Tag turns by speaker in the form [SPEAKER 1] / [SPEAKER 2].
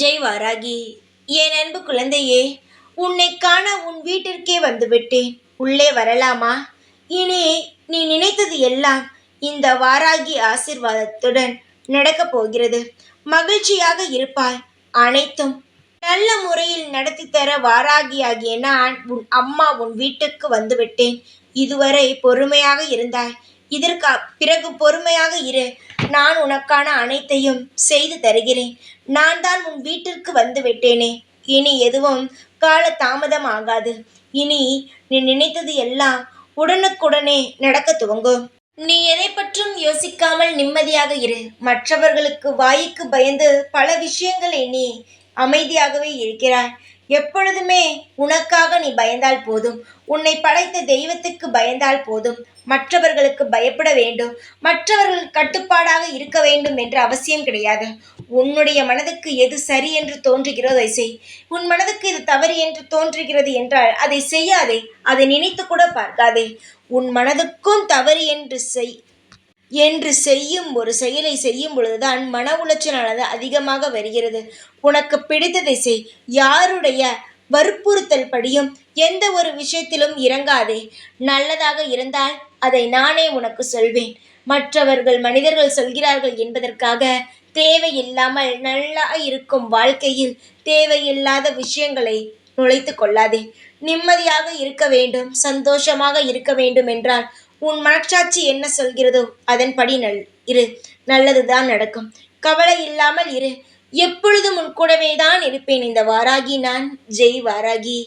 [SPEAKER 1] ஜெய் வாராகி என் அன்பு குழந்தையே உன்னை காண உன் வீட்டிற்கே வந்துவிட்டேன். உள்ளே வரலாமா? இனி நீ நினைத்தது எல்லாம் இந்த வாராகி ஆசிர்வாதத்துடன் நடக்கப் போகிறது. மகிழ்ச்சியாக இருப்பாய். அனைத்தும் நல்ல முறையில் நடத்தி தர வாராகியாகிய நான் உன் அம்மா உன் வீட்டுக்கு வந்துவிட்டேன். இதுவரை பொறுமையாக இருந்தாய். இதற்கு பிறகு பொறுமையாக இரு. நான் உனக்கான அனைத்தையும் செய்து தருகிறேன். நான் தான் உன் வீட்டிற்கு வந்து விட்டேனே. இனி எதுவும் கால தாமதம் ஆகாது. இனி நீ நினைத்தது எல்லாம் உடனுக்குடனே நடக்க துவங்கும். நீ எதை பற்றும் யோசிக்காமல் நிம்மதியாக இரு. மற்றவர்களுக்கு வாய்க்கு பயந்து பல விஷயங்களை நீ அமைதியாகவே இருக்கிறாய். எப்பொழுதுமே உனக்காக நீ பயந்தால் போதும். உன்னை படைத்த தெய்வத்துக்கு பயந்தால் போதும். மற்றவர்களுக்கு பயப்பட வேண்டும். மற்றவர்கள் கட்டுப்பாடாக இருக்க வேண்டும் என்ற அவசியம் கிடையாது. உன்னுடைய மனதுக்கு எது சரி என்று தோன்றுகிறதோ அதை செய். உன் மனதுக்கு இது தவறு என்று தோன்றுகிறது என்றால் அதை செய்யாதே. அதை நினைத்து கூட பார்க்காதே. உன் மனதுக்கும் தவறு என்று செய். என்று செய்யும் ஒரு செயலை செய்யும் பொழுதுதான் மன உளைச்சலானது அதிகமாக வருகிறது. உனக்கு பிடித்ததை செய். யாருடைய வற்புறுத்தல் படியும் எந்த ஒரு விஷயத்திலும் இறங்காதே. நல்லதாக இருந்தால் அதை நானே உனக்கு சொல்வேன். மற்றவர்கள் மனிதர்கள் சொல்கிறார்கள் என்பதற்காக தேவையில்லாமல் நல்லா இருக்கும் வாழ்க்கையில் தேவையில்லாத விஷயங்களை நுழைத்து கொள்ளாதே. நிம்மதியாக இருக்க வேண்டும் சந்தோஷமாக இருக்க வேண்டும் என்றால் உன் மனச்சாட்சி என்ன சொல்கிறதோ அதன்படி நல் இரு. நல்லதுதான் நடக்கும். கவலை இல்லாமல் இரு. எப்பொழுதும் உன் கூடவே தான் இருப்பேன். இந்த வாராகி நான். ஜெய் வாராகி.